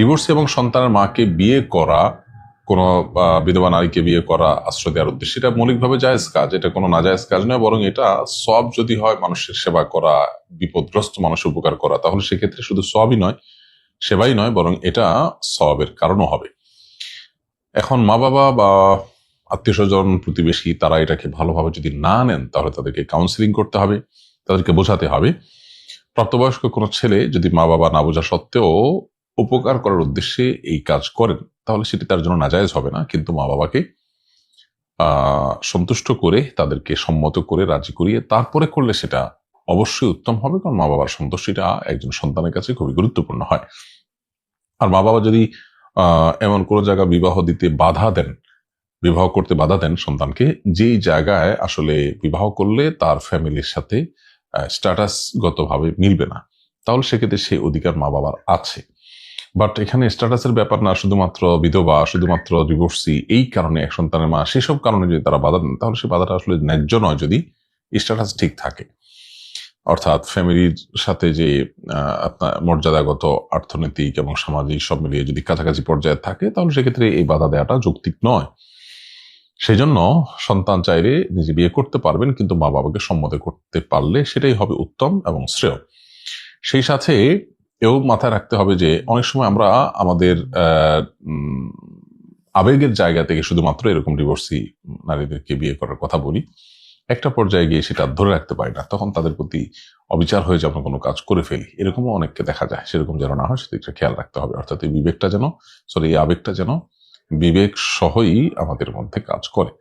Divorce এবং সন্তানের মাকে বিয়ে করা, কোনো বিধবা নারীকে বিয়ে করা আশ্রয় দেওয়ার উদ্দেশ্যে, এটা মৌলিকভাবে জায়েজ কাজ। এটা কোনো নাজায়েজ কাজ নয়, বরং এটা সব যদি হয় মানুষের সেবা করা, বিপদগ্রস্ত মানুষের উপকার করা, তাহলে সেক্ষেত্রে শুধু সবই নয়, সেবাই নয়, বরং এটা সবের কারণও হবে। এখন মা বাবা বা আত্মীয় স্বজন প্রতিবেশী, তারা এটাকে ভালোভাবে যদি না নেন, তাহলে তাদেরকে কাউন্সিলিং করতে হবে, তাদেরকে বোঝাতে হবে। প্রাপ্তবয়স্ক কোনো ছেলে যদি মা বাবা না বোঝা সত্ত্বেও উপকার করার উদ্দেশ্যে এই কাজ করেন, তাহলে সেটি তার জন্য নাজায়েজ হবে না। কিন্তু মা বাবাকে সন্তুষ্ট করে, তাদেরকে সম্মত করে, রাজি করিয়ে তারপরে করলে সেটা অবশ্যই উত্তম হবে, কারণ মা বাবার সন্তুষ্টিটা একজন সন্তানের কাছে খুবই গুরুত্বপূর্ণ হয়। আর মা বাবা যদি এমন কোনো জায়গা বিবাহ দিতে বাধা দেন, বিবাহ করতে বাধা দেন সন্তানকে, যেই জায়গায় আসলে বিবাহ করলে তার ফ্যামিলির সাথে স্ট্যাটাসগতভাবে মিলবে না, তাহলে সেক্ষেত্রে সেই অধিকার মা বাবার আছে। বাট এখানে স্ট্যাটাসের ব্যাপার না, শুধুমাত্র বিধবা, শুধুমাত্র ডিভোর্সি এই কারণে এক সন্তানের মা, সেসব কারণে যদি তারা বাধা দেন, তাহলে সেই বাধাটা আসলে ন্যায্য নয় যদি স্ট্যাটাস ঠিক থাকে। অর্থাৎ ফ্যামিলির সাথে যে আপনার মর্যাদাগত অর্থনৈতিক এবং সামাজিক সব মিলিয়ে যদি কাছাকাছি পর্যায়ে থাকে, তাহলে সেক্ষেত্রে এই বাধা দেওয়াটা যৌক্তিক নয়। সেই জন্য সন্তান চাইলে নিজে বিয়ে করতে পারবেন, কিন্তু মা বাবাকে সম্মত করতে পারলে সেটাই হবে উত্তম এবং শ্রেয়। সেই সাথে এও মাথায় রাখতে হবে যে অনেক সময় আমরা আমাদের আবেগের জায়গা থেকে শুধুমাত্র এরকম ডিভোর্সি নারীদেরকে বিয়ে করার কথা বলি, একটা পর্যায়ে গিয়ে সেটা ধরে রাখতে পারি না, তখন তাদের প্রতি অবিচার হয়ে যে আমরা কোনো কাজ করে ফেলি, এরকমও অনেককে দেখা যায়, সেরকম যেন না হয় সেদিকটা খেয়াল রাখতে হবে, অর্থাৎ এই বিবেকটা যেন সরি এই আবেগটা যেন বিবেক সহই আমাদের মধ্যে কাজ করে।